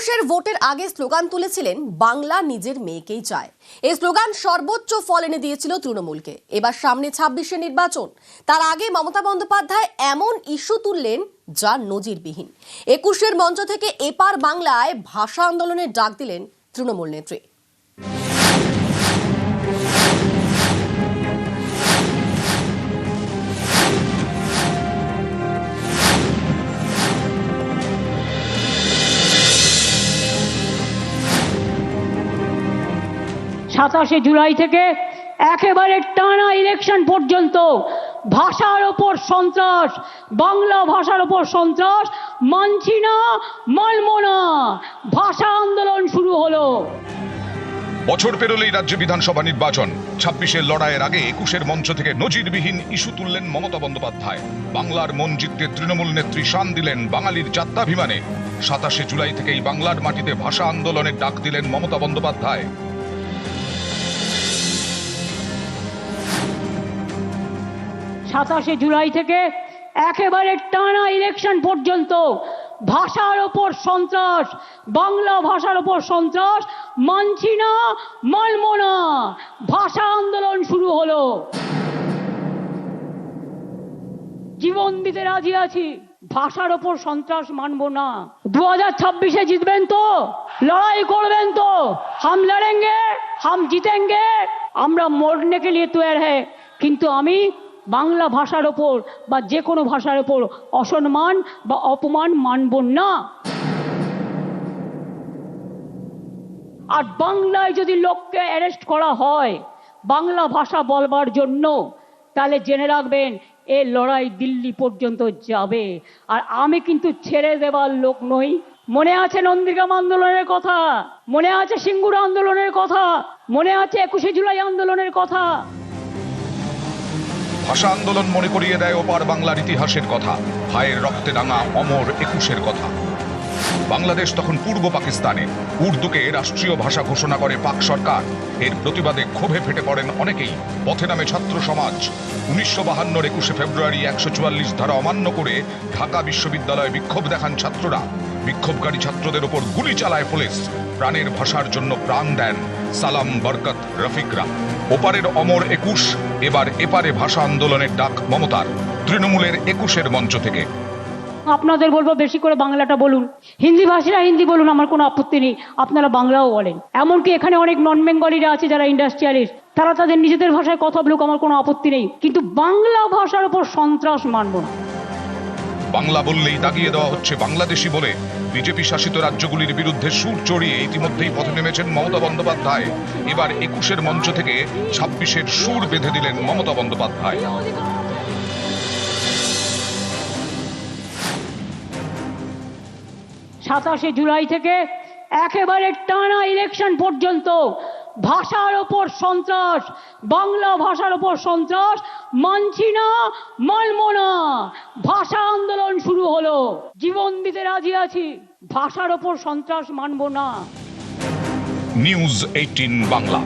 একুশের ভোটের আগে স্লোগান তুলেছিলেন বাংলা নিজের মেয়েকেই চায়। এই স্লোগান সর্বোচ্চ ফল এনে দিয়েছিল তৃণমূলকে। এবার সামনে ছাব্বিশে নির্বাচন। তার আগে মমতা বন্দ্যোপাধ্যায় এমন ইস্যু তুললেন যা নজিরবিহীন। একুশের মঞ্চ থেকে এপার বাংলায় ভাষা আন্দোলনের ডাক দিলেন তৃণমূল নেত্রী। সাতাশে জুলাই থেকে একেবারে টানা ইলেকশন পর্যন্ত ভাষার ওপর সন্ত্রাস, বাংলা ভাষার ওপর সন্ত্রাস মানছি না মানব না ভাষা আন্দোলন শুরু হলো। বছর পেরোলেই রাজ্য বিধানসভা নির্বাচন। ছাব্বিশের লড়াইয়ের আগে একুশের মঞ্চ থেকে নজিরবিহীন ইস্যু তুললেন মমতা বন্দ্যোপাধ্যায়। বাংলার মন জিততে তৃণমূল নেত্রী শান দিলেন বাঙালির যাত্রাভিমানে সাতাশে জুলাই থেকেই বাংলার মাটিতে ভাষা আন্দোলনের ডাক দিলেন মমতা বন্দ্যোপাধ্যায়। সাতাশে জুলাই থেকে একেবারে টানা ইলেকশন পর্যন্ত ভাষার ওপর সন্ত্রাস, বাংলা ভাষার ওপর সন্ত্রাস, মানছি না, মানব না, ভাষা আন্দোলন শুরু হলো। জীবন দিতে রাজি আছি, ভাষার ওপর সন্ত্রাস মানবো না। দু হাজার ছাব্বিশে জিতবেন তো, লড়াই করবেন তো, হাম লড়েঙ্গে, হাম জিতেঙ্গে, আমরা মরনে কে লিয়ে তৈয়ার হ্যাঁ কিন্তু আমি বাংলা ভাষার ওপর বা যে কোনো ভাষার ওপর অসম্মান বা অপমান মানব না। আর বাংলায় যদি লোককে অ্যারেস্ট করা হয় বাংলা ভাষা বলবার জন্য, তাহলে জেনে রাখবেন এ লড়াই দিল্লি পর্যন্ত যাবে। আর আমি কিন্তু ছেড়ে দেবার লোক নই। মনে আছে নন্দীগ্রাম আন্দোলনের কথা? মনে আছে সিঙ্গুর আন্দোলনের কথা? মনে আছে একুশে জুলাই আন্দোলনের কথা? ভাষা আন্দোলন মনে করিয়ে দেয় ওপার বাংলার ইতিহাসের কথা। ভাইয়ের রক্তে রাঙা অমর একুশের কথা। বাংলাদেশ তখন পূর্ব পাকিস্তানে। উর্দুকে রাষ্ট্রীয় ভাষা ঘোষণা করে পাক সরকার। এর প্রতিবাদে ক্ষোভে ফেটে পড়েন অনেকেই। পথে নামে ছাত্র সমাজ। উনিশশো বাহান্নর একুশে ফেব্রুয়ারি একশো চুয়াল্লিশ ধারা অমান্য করে ঢাকা বিশ্ববিদ্যালয়ে বিক্ষোভ দেখান ছাত্ররা। বিক্ষোভকারী ছাত্রদের ওপর গুলি চালায় পুলিশ। প্রাণের ভাষার জন্য প্রাণ দেন সালাম বরকত রফিকরা। ওপারের অমর একুশ এবার এপারে ভাষা আন্দোলনের ডাক মমতার, তৃণমূলের একুশের মঞ্চ থেকে। আপনাদের বলব বেশি করে বাংলাটা বলুন। হিন্দি ভাষীরা হিন্দি বলুন, আমার কোনো আপত্তি নেই। আপনারা বাংলাও বলেন। এমনকি এখানে অনেক নন বেঙ্গলিরা আছে যারা ইন্ডাস্ট্রিয়ালিস্ট তারা তাদের নিজেদের ভাষায় কথা বলুক, আমার কোনো আপত্তি নেই। কিন্তু বাংলা ভাষার উপর সন্ত্রাস মানব না। বাংলা বললেই দাগিয়ে দেওয়া হচ্ছে বাংলাদেশি বলে। বিজেপি শাসিত রাজ্যগুলির বিরুদ্ধে সুর চড়িয়ে ইতিমধ্যেই পথে নেমেছেন মমতা বন্দ্যোপাধ্যায়। এবার একুশের মঞ্চ থেকে ছাব্বিশের সুর বেঁধে দিলেন মমতা বন্দ্যোপাধ্যায়। সাতাশে জুলাই থেকে একেবারে টানা ইলেকশন পর্যন্ত ভাষার ওপর সন্ত্রাস, বাংলা ভাষার ওপর সন্ত্রাস মানছি না মানব না ভাষা আন্দোলন শুরু হলো। জীবন দিতে রাজি আছি। ভাষার ওপর সন্ত্রাস মানব না। News eighteen Bangla.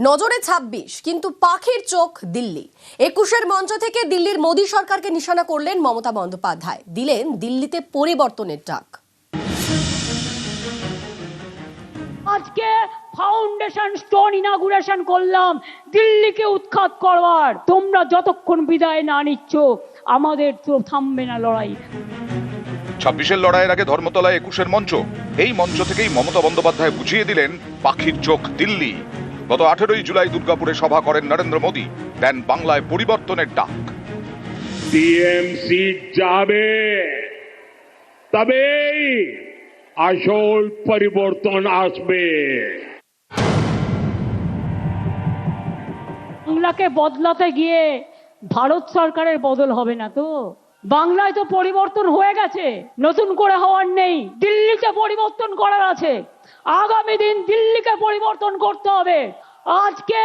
নজরে ছাব্বিশ কিন্তু পাখির চোখ দিল্লি। একুশের মঞ্চ থেকে দিল্লির মোদী সরকারকে নিশানা করলেন মমতা বন্দ্যোপাধ্যায়। দিলেন দিল্লিতে পরিবর্তনের ডাক। আজকে ফাউন্ডেশন স্টোন ইনাগুরেশন করলাম। দিল্লিকে উৎখাত করবার। তোমরা যতক্ষণ বিদায় না নিচ্ছ আমাদের তো থামবে না লড়াই। ছাব্বিশের লড়াইয়ের আগে ধর্মতলায় একুশের মঞ্চ। এই মঞ্চ থেকেই মমতা বন্দ্যোপাধ্যায় বুঝিয়ে দিলেন পাখির চোখ দিল্লি। গত আঠেরোই জুলাই দুর্গাপুরে সভা করেন নরেন্দ্র মোদী। দেন বাংলায় পরিবর্তনের ডাক। টিএমসি যাবে। তবেই আসল পরিবর্তন আসবে। বাংলাকে বদলাতে গিয়ে ভারত সরকারের বদল হবে না তো? বাংলায় তো পরিবর্তন হয়ে গেছে, নতুন করে হওয়ার নেই, দিল্লিতে পরিবর্তন করার আছে। আগামী দিন দিল্লিকে পরিবর্তন করতে হবে। আজকে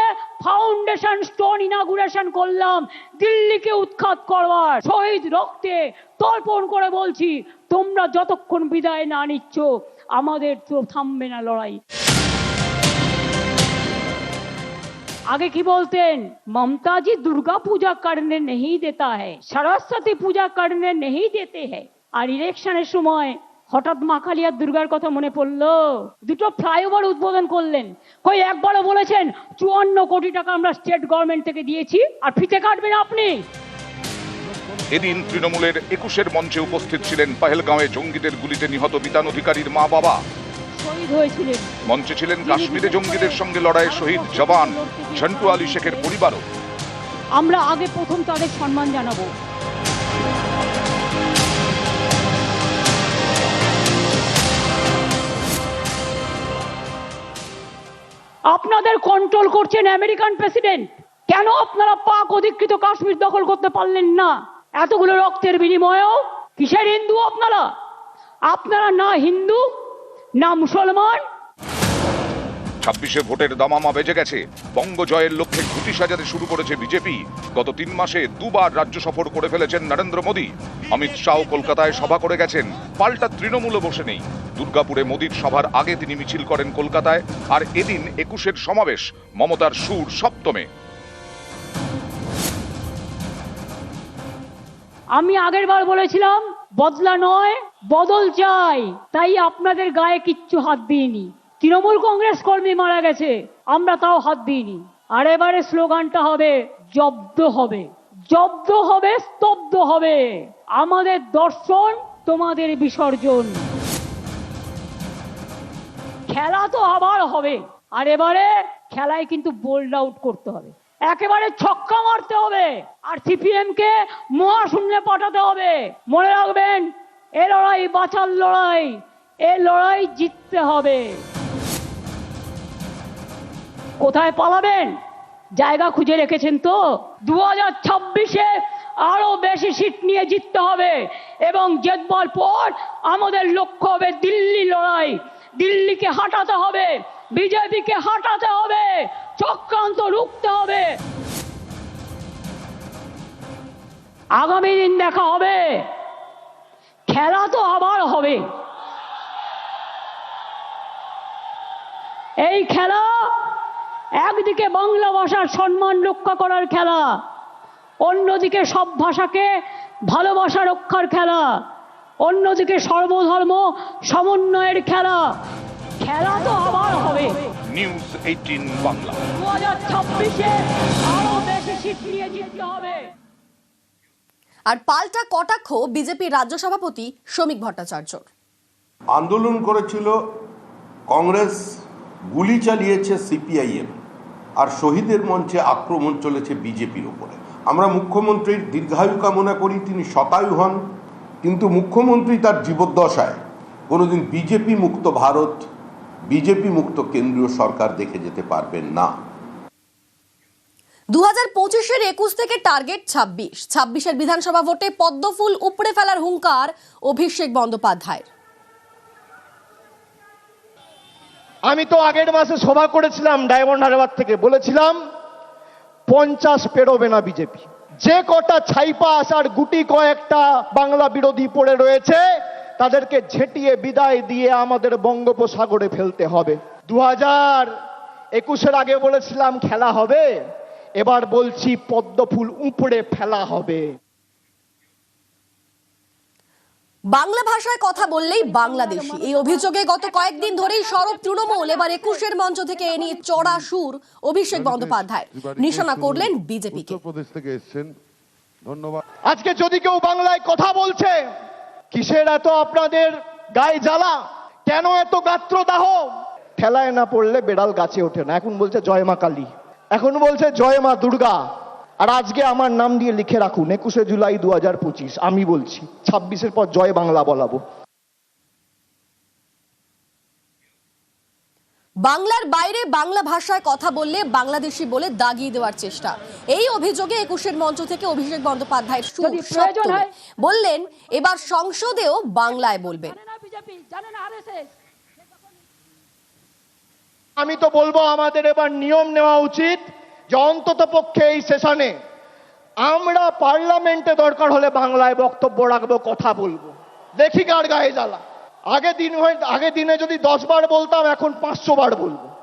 ফাউন্ডেশন স্টোন ইনাগুরেশন করলাম, দিল্লিকে উৎখাত করবার, শহীদ রক্তে তর্পণ করে বলছি, তোমরা যতক্ষণ বিদায় না নিচ্ছ, আমাদের তো থামবে না লড়াই। आगे की बोलते हैं ममता जी दुर्गा पूजा करने नहीं देता है सरस्वती पूजा करने नहीं देते हैं আর ইলেকশনের সময় হঠাৎ মাখালিয়ার দুর্গার কথা মনে পড়লো দুটো ফ্লাইওভার উদ্বোধন করলেন কই একবারও বলেছেন চুয়ান্ন কোটি টাকা আমরা স্টেট গভর্নমেন্ট থেকে দিয়েছি আর ফিতে কাটবেন আপনি এদিন তৃণমূলের একুশের মঞ্চে উপস্থিত ছিলেন পাহেলগাঁওয়ে জঙ্গিদের গুলিতে নিহত বিতান অধিকারীর মা বাবা শহীদ হয়েছিলেন মঞ্চে ছিলেন কাশ্মীরে জঙ্গিদের সঙ্গে লড়াইয়ে শহীদ জওয়ান ঝন্টু আলী শেখের পরিবারও। আমরা আগে প্রথম তাদের সম্মান জানাব। আপনাদের কন্ট্রোল করছেন আমেরিকান প্রেসিডেন্ট কেন আপনারা পাক অধিকৃত কাশ্মীর দখল করতে পারলেন না? এতগুলো রক্তের বিনিময়েও কিসের হিন্দু আপনারা? আপনারা না হিন্দু? না মুসলমান ছাব্বিশে ভোটের দামামা বেজে গেছে। বঙ্গ জয়ের লক্ষ্যে ঘুটি সাজাতে শুরু করেছে বিজেপি। গত তিন মাসে দুবার রাজ্য সফর করে ফেলেছেন নরেন্দ্র মোদী। অমিত শাহ কলকাতায় সভা করে গেছেন। পাল্টা তৃণমূলে বসে নেই। দুর্গাপুরে মোদীর সভার আগে তিনি মিছিল করেন কলকাতায়। আর এদিন একুশের সমাবেশ মমতার সুর সপ্তমে। আমি আগের বার বলেছিলাম বদলা নয় বদল চাই, তাই আপনাদের গায়ে কিচ্ছু হাত দিইনি। তৃণমূল কংগ্রেস কর্মী মারা গেছে, আমরা তাও হাত দিইনি। আর এবারে স্লোগানটা হবে, জব্দ হবে। জব্দ হবে, স্তব্ধ হবে। আমাদের দর্শন, তোমাদের বিসর্জন। খেলা তো আবার হবে। আর এবারে খেলায় কিন্তু বোল্ড আউট করতে হবে। একেবারে ছক্কা মারতে হবে। আর সিপিএম কে মহাশূন্যে পাঠাতে হবে। মনে রাখবেন এ লড়াই বাঁচার লড়াই, এ লড়াই জিততে হবে। কোথায় পালাবেন? জায়গা খুঁজে রেখেছেন তো? দু হাজার ছাব্বিশে আরও বেশি সিট নিয়ে জিততে হবে এবং জেতবার পর আমাদের লক্ষ্য হবে দিল্লি লড়াই। দিল্লিকে হাঁটাতে হবে, বিজেপিকে হাঁটাতে হবে, চক্রান্ত রুখতে হবে। আগামী দিন দেখা হবে। খেলা তো আবার হবে। এই খেলা একদিকে বাংলা ভাষার সম্মান রক্ষা করার খেলা অন্যদিকে সব ভাষাকে ভালোবাসা রক্ষার খেলা অন্যদিকে সর্বধর্ম সমন্বয়ের খেলা। খেলা তো আবার হবে। নিউজ এইটিন বাংলা দু হাজার ছাব্বিশে আরও বেশি সিট নিয়ে জিততে হবে। আর পাল্টা কটাক্ষ বিজেপির রাজ্য সভাপতি শ্রমিক ভট্টাচার্যর। আন্দোলন করেছিল কংগ্রেস, গুলি চালিয়েছে সিপিআইএম, আর শহীদের মঞ্চে আক্রমণ চলেছে বিজেপির উপরে। আমরা মুখ্যমন্ত্রীর দীর্ঘায়ু কামনা করি, তিনি শতায়ু হন, কিন্তু মুখ্যমন্ত্রী তার জীবদ্দশায় কোনোদিন বিজেপি মুক্ত ভারত, বিজেপি মুক্ত কেন্দ্রীয় সরকার দেখে যেতে পারবেন না। দু হাজার পঁচিশের একুশ থেকে টার্গেট ছাব্বিশ। ছাব্বিশের বিধানসভা ভোটে পদ্মফুল উপড়ে ফেলার হুঙ্কার অভিষেক বন্দ্যোপাধ্যায়ের। আমি তো আগের মাসে সভা করেছিলাম ডায়মন্ড হারবার থেকে, বলেছিলাম পঞ্চাশ পেরোবে না বিজেপি। যে কটা ছাইপাস আর গুটি কয়েকটা বাংলা বিরোধী পড়ে রয়েছে, তাদেরকে ঝেঁটিয়ে বিদায় দিয়ে আমাদের বঙ্গোপসাগরে ফেলতে হবে। দু হাজার একুশের আগে বলেছিলাম খেলা হবে এবার বলছি পদ্মফুল উপড়ে ফেলা হবে। বাংলা ভাষায় কথা বললেই বাংলাদেশি। এই অভিযোগে গত কয়েকদিন ধরেই সরব তৃণমূল এবার একুশের মঞ্চ থেকে এ নিয়ে চড়া সুর অভিষেক বন্দ্যোপাধ্যায়। নিশানা করলেন বিজেপিকে। উত্তরপ্রদেশ থেকে এসেছেন। ধন্যবাদ। আজকে যদি কেউ বাংলায় কথা বলছে কিসের এত আপনাদের গায়ে জ্বালা? কেন এত গাত্রদাহ? ঠেলায় না পড়লে বেড়াল গাছে ওঠে না। এখন বলছে জয় মা কালী। এখন বলছে জয় মা দুর্গা। আর আজকে আমার নাম দিয়ে লিখে রাখুন একুশে জুলাই দু হাজার পঁচিশ। আমি বলছি ছাব্বিশের পর জয় বাংলা বলাবো। বাংলার বাইরে বাংলা ভাষায় কথা বললে বাংলাদেশি বলে দাগিয়ে দেওয়ার চেষ্টা। এই অভিযোগে একুশের মঞ্চ থেকে অভিষেক। হয়- বললেন এবার সংসদেও বাংলায় বলবেন জানে না বিজেপি জানে না আরএসএস আমি তো বলব আমাদের এবার নিয়ম নেওয়া উচিত যে অন্তত পক্ষে এই সেশনে আমরা পার্লামেন্টে দরকার হলে বাংলায় বক্তব্য রাখব, কথা বলব। দেখি কার গায়ে জ্বালা। আগে দিন হয়ে আগে দিনে যদি দশ বার বলতাম, এখন পাঁচশো বার বলব।